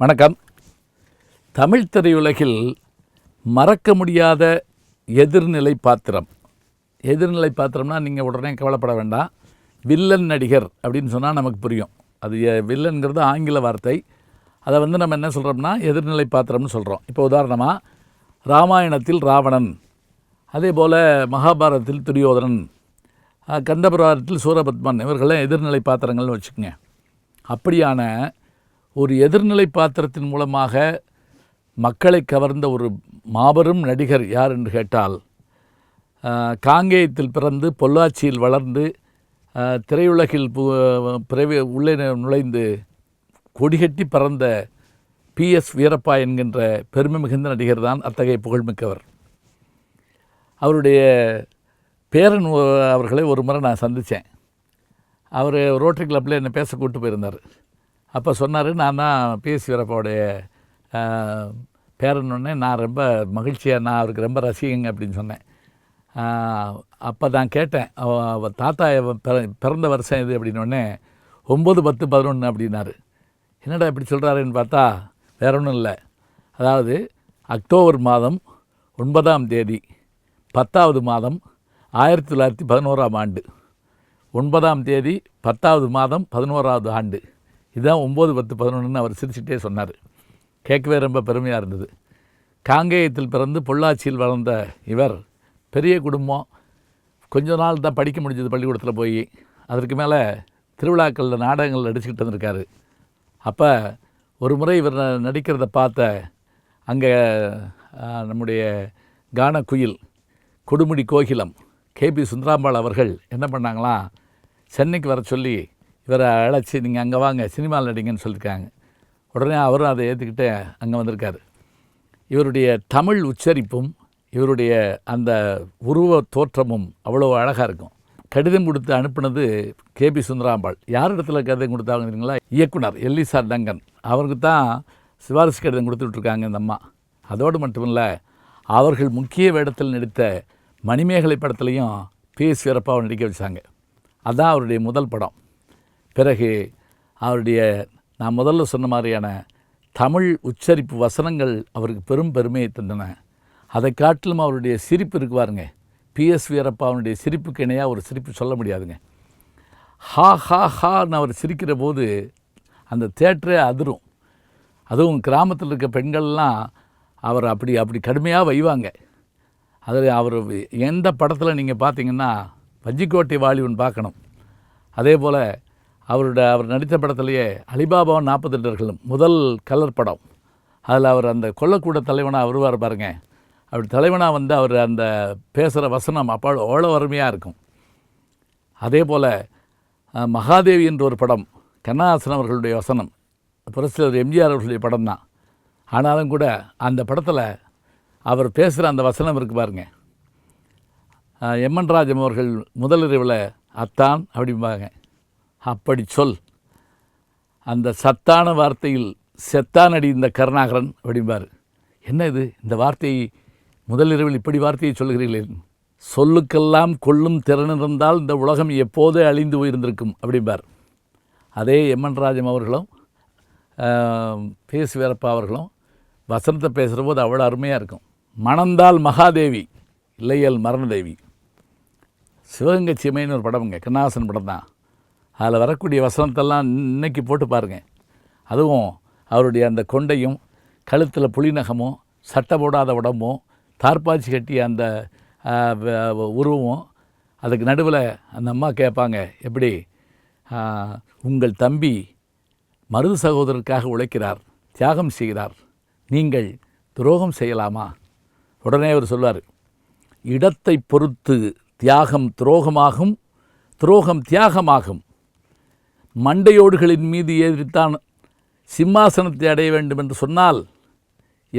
வணக்கம். தமிழ் திரையுலகில் மறக்க முடியாத எதிர்நிலை பாத்திரம். எதிர்நிலை பாத்திரம்னா நீங்கள் உடனே கவலைப்பட வேண்டாம். வில்லன் நடிகர் அப்படின்னு சொன்னால் நமக்கு புரியும். அது எ- வில்லன்கிறது ஆங்கில வார்த்தை. அதை வந்து நம்ம என்ன சொல்கிறோம்னா எதிர்நிலை பாத்திரம்னு சொல்கிறோம் இப்போ உதாரணமாக ராமாயணத்தில் ராவணன் அதே போல் மகாபாரதத்தில் துரியோதனன் கந்தபுராரத்தில் சூரபத்மன் இவர்களெல்லாம் எதிர்நிலை பாத்திரங்கள்னு வச்சுக்கோங்க. அப்படியான ஒரு எதிர்நிலை பாத்திரத்தின் மூலமாக மக்களை கவர்ந்த ஒரு மாபெரும் நடிகர் யார் என்று கேட்டால் காங்கேயத்தில் பிறந்து பொள்ளாச்சியில் வளர்ந்து திரையுலகில் பிறவி உள்ளே நுழைந்து கொடிகட்டி பறந்த பி. எஸ். வீரப்பா என்கின்ற பெருமை மிகுந்த நடிகர் தான் அத்தகைய புகழ்மிக்கவர். அவருடைய பேரன் அவர்களை ஒரு முறை நான் சந்தித்தேன். அவர் ரோட்டரி கிளப்பில் என்னை பேச கூப்பிட்டு போயிருந்தார். அப்போ சொன்னார் நான் தான் பிஎஸ் வீரப்பாவுடைய பேரன் நான் ரொம்ப மகிழ்ச்சியாக நான் அவருக்கு ரொம்ப ரசிகங்க அப்படின்னு சொன்னேன். அப்போ நான் கேட்டேன் அவ தாத்தா பிற- பிறந்த வருஷம் இது அப்படின்னோடனே ஒம்பது பத்து பதினொன்று அப்படின்னாரு. என்னடா இப்படி சொல்கிறாருன்னு பார்த்தா வேற ஒன்றும் இல்லை. அதாவது அக்டோபர் மாதம் ஒன்பதாம் தேதி பத்தாவது மாதம் ஆயிரத்தி தொள்ளாயிரத்தி பதினோராம் ஆண்டு. ஒன்பதாம் தேதி பத்தாவது மாதம் பதினோராவது ஆண்டு. இதுதான் ஒம்பது பத்து பதினொன்றுன்னு அவர் சிரிச்சுட்டே சொன்னார். கேட்கவே ரொம்ப பெருமையாக இருந்தது. காங்கேயத்தில் பிறந்து பொள்ளாச்சியில் வளர்ந்த இவர் பெரிய குடும்பம். கொஞ்ச நாள் தான் படிக்க முடிஞ்சது பள்ளிக்கூடத்தில் போய் அதற்கு மேலே திருவிழாக்களில் நாடகங்கள் நடிச்சுக்கிட்டு வந்திருக்காரு. அப்போ ஒரு முறை இவர் நடிக்கிறத பார்த்த அங்கே நம்முடைய கான குயில் கொடுமுடி கோகிலம் கேபி சுந்தராம்பாள் அவர்கள் என்ன பண்ணாங்களாம் சென்னைக்கு வர சொல்லி இவரை அழைச்சி நீங்கள் அங்கே வாங்க சினிமாவில் நடிங்கன்னு சொல்லியிருக்காங்க உடனே அவரும் அதை ஏற்றுக்கிட்டு அங்கே வந்திருக்காரு. இவருடைய தமிழ் உச்சரிப்பும் இவருடைய அந்த உருவ தோற்றமும் அவ்வளோ அழகாக இருக்கும். கடிதம் கொடுத்து அனுப்புனது கேபி சுந்தராம்பாள். யார் இடத்துல கடிதம் கொடுத்தாங்க தெரியுங்களா? இயக்குனர் எல்லிசா டங்கன் அவருக்கு தான் சிபாரிசு கடிதம் கொடுத்துட்ருக்காங்க இந்த அம்மா. அதோடு மட்டுமில்ல அவர்கள் முக்கிய வேடத்தில் நடித்த மணிமேகலை படத்துலையும் பிஎஸ் வீரப்பாவை நடிக்க வச்சாங்க. அதான் அவருடைய முதல் படம். பிறகு அவருடைய நான் முதல்ல சொன்ன மாதிரியான தமிழ் உச்சரிப்பு வசனங்கள் அவருக்கு பெரும் பெருமையை தந்தன. அதை காட்டிலும் அவருடைய சிரிப்பு இருக்கு பாருங்க. பிஎஸ் வீரப்பாவுடைய சிரிப்புக்கு இணையாக ஒரு சிரிப்பு சொல்ல முடியாதுங்க. ஹா ஹா ஹான்னு அவர் சிரிக்கிற போது அந்த தேட்டரே அதிரும். அதுவும் கிராமத்தில் இருக்க பெண்கள்லாம் அவர் அப்படி அப்படி கடுமையாக வைவாங்க. அதில் அவர் எந்த படத்தில் நீங்கள் பார்த்தீங்கன்னா வஞ்சிக்கோட்டை வாலிபன் பார்க்கணும். அதே போல் அவரோட அவர் நடித்த படத்திலேயே அலிபாபாவும் நாற்பத்தெட்டர்களும் முதல் கலர் படம். அதில் அவர் அந்த கொல்லக்கூட தலைவனாக வருவார் பாருங்க. அப்படி தலைவனாக வந்து அவர் அந்த பேசுகிற வசனம் அப்போ அவ்வளோ வறுமையாக இருக்கும். அதே போல் மகாதேவி என்ற ஒரு படம் கண்ணாசன் அவர்களுடைய வசனம் புரட்சியாளர் எம்ஜிஆர் அவர்களுடைய படம் தான். ஆனாலும் கூட அந்த படத்தில் அவர் பேசுகிற அந்த வசனம் இருக்கு பாருங்க. எம்என் ராஜம் அவர்கள் முதலிரவில் அத்தான் அப்படிம்பாங்க. அப்படி சொல். அந்த சத்தான வார்த்தையில் செத்தானடி இந்த கருணாகரன் அப்படிம்பார் என்ன இது? இந்த வார்த்தையை முதலிரவில் இப்படி வார்த்தையை சொல்கிறீர்களே. சொல்லுக்கெல்லாம் கொள்ளும் திறன் இருந்தால் இந்த உலகம் எப்போதே அழிந்து போயிருந்திருக்கும் அப்படிம்பார். அதே எம்என் ராஜம் அவர்களும் பேசு வீரப்பா அவர்களும் வசனத்தை பேசுகிற போது அவ்வளோ அருமையாக இருக்கும். மணந்தால் மகாதேவி இல்லையல் மரணதேவி. சிவகங்கை சீமைன்னு ஒரு படம்ங்க கண்ணாசன் படம் தான் அதில் வரக்கூடிய வசனத்தெல்லாம் இன்னைக்கு போட்டு பாருங்கள் அதுவும் அவருடைய அந்த கொண்டையும் கழுத்தில் புலிநகமும் சட்டை போடாத உடம்பும் தார்பாச்சி கட்டிய அந்த ஆ, உருவமும் அதுக்கு நடுவில் அந்த அம்மா கேட்பாங்க எப்படி? உங்கள் தம்பி மருது சகோதரருக்காக உழைக்கிறார் தியாகம் செய்கிறார் நீங்கள் துரோகம் செய்யலாமா? உடனே அவர் சொல்வார் இடத்தை பொறுத்து தியாகம் துரோகமாகும் துரோகம் தியாகமாகும். மண்டையோடுகளின் மீது ஏறித்தான் சிம்மாசனத்தை அடைய வேண்டும் என்று சொன்னால்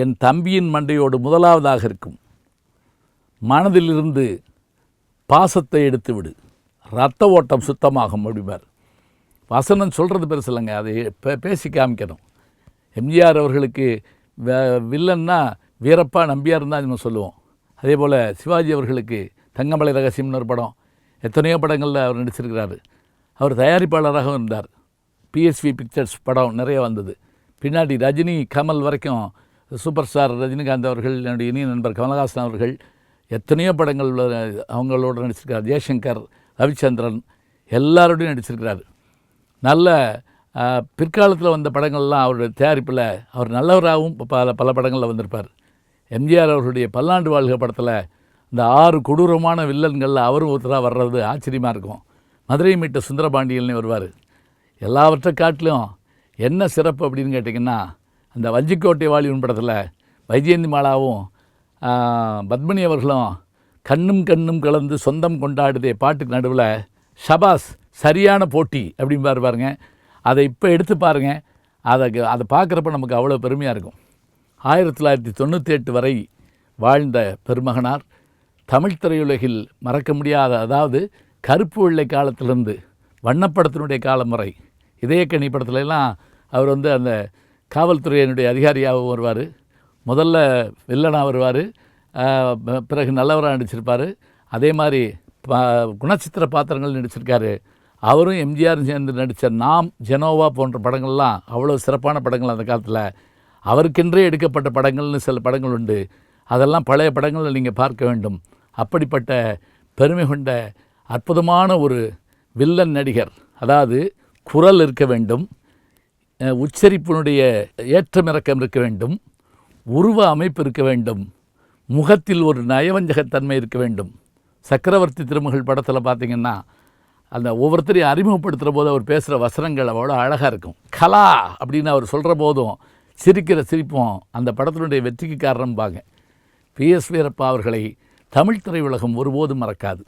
என் தம்பியின் மண்டையோடு முதலாவதாக இருக்கும். மனதிலிருந்து பாசத்தை எடுத்து விடு ரத்த ஓட்டம் சுத்தமாகும் அப்படிம்பார். வசனம் சொல்கிறது பெருசு இல்லைங்க அதை பேசி காமிக்கணும். எம்ஜிஆர் அவர்களுக்கு வில்லன்னா வீரப்பா நம்பியார் தான் நம்ம சொல்லுவோம். அதே போல் சிவாஜி அவர்களுக்கு தங்கமலை ரகசியம்னு ஒரு படம் எத்தனையோ படங்களில் அவர் நடிச்சிருக்கிறாரு. அவர் தயாரிப்பாளராகவும் இருந்தார். பிஎஸ்வி பிக்சர்ஸ் படம் நிறைய வந்தது. பின்னாடி ரஜினி கமல் வரைக்கும் சூப்பர் ஸ்டார் ரஜினிகாந்த் அவர்கள் என்னுடைய இனிய நண்பர் கமலஹாசன் அவர்கள் எத்தனையோ படங்கள் அவங்களோட நடிச்சிருக்கார். ஜெயசங்கர் ரவிச்சந்திரன் எல்லாரோடையும் நடிச்சிருக்கிறார். நல்ல பிற்காலத்தில் வந்த படங்கள்லாம் அவருடைய தயாரிப்பில் அவர் நல்லவராகவும் பல பல படங்களில் வந்திருப்பார். எம்ஜிஆர் அவர்களுடைய பல்லாண்டு வாழ்க படத்தில் இந்த ஆறு கொடூரமான வில்லன்களில் அவரும் ஒருத்தராக வர்றது ஆச்சரியமாக இருக்கும். மதுரை மீட்ட சுந்தரபாண்டியல்னு வருவார். எல்லாவற்றை காட்டிலும் என்ன சிறப்பு அப்படின்னு கேட்டிங்கன்னா அந்த வஞ்சிக்கோட்டை வாலிபன் படத்தில் வைஜெயந்தி மாலாவும் பத்மினி அவர்களும் கண்ணும் கண்ணும் கலந்து சொந்தம் கொண்டாடுதே பாட்டுக்கு நடுவில் ஷபாஸ் சரியான போட்டி அப்படிம்பாரு பாருங்க. அதை இப்போ எடுத்து பாருங்க. அதை அதை பார்க்குறப்ப நமக்கு அவ்வளோ பெருமையாக இருக்கும். ஆயிரத்தி தொள்ளாயிரத்தி தொண்ணூற்றி எட்டு வரை வாழ்ந்த பெருமகனார். தமிழ் திரையுலகில் மறக்க முடியாத அதாவது கருப்பு வெள்ளை காலத்திலேருந்து வண்ணப்படத்தினுடைய காலம் வரை. இதயக்கணி படத்துலலாம் அவர் வந்து அந்த காவல்துறையினுடைய அதிகாரியாகவும் வருவார். முதல்ல வில்லனாக வருவார். பிறகு நல்லவராக நடிச்சிருப்பார். அதே மாதிரி ப குணச்சித்திர பாத்திரங்கள் நடிச்சிருக்காரு. அவரும் எம்ஜிஆரும் சேர்ந்து நடித்த நாம் ஜெனோவா போன்ற படங்கள்லாம் அவ்வளோ சிறப்பான படங்கள் அந்த காலத்தில். அவருக்கென்றே எடுக்கப்பட்ட படங்கள்னு சில படங்கள் உண்டு. அதெல்லாம் பழைய படங்களில் நீங்கள் பார்க்க வேண்டும். அப்படிப்பட்ட பெருமை கொண்ட அற்புதமான ஒரு வில்லன் நடிகர். அதாவது குரல் இருக்க வேண்டும் உச்சரிப்பினுடைய ஏற்றமிறக்கம் இருக்க வேண்டும் உருவ அமைப்பு இருக்க வேண்டும் முகத்தில் ஒரு நயவஞ்சகத்தன்மை இருக்க வேண்டும். சக்கரவர்த்தி திருமகள் படத்தில் பார்த்திங்கன்னா அந்த ஒவ்வொருத்தரையும் அறிமுகப்படுத்துகிற போது அவர் பேசுகிற வசனங்கள் அவ்வளோ அழகாக இருக்கும். கலா அப்படின்னு அவர் சொல்கிற போதும் சிரிக்கிற சிரிப்பும் அந்த படத்தினுடைய வெற்றிக்கு காரணம்பாங்க. பிஎஸ் வீரப்பா அவர்களை தமிழ் திரையுலகம் ஒருபோதும் மறக்காது.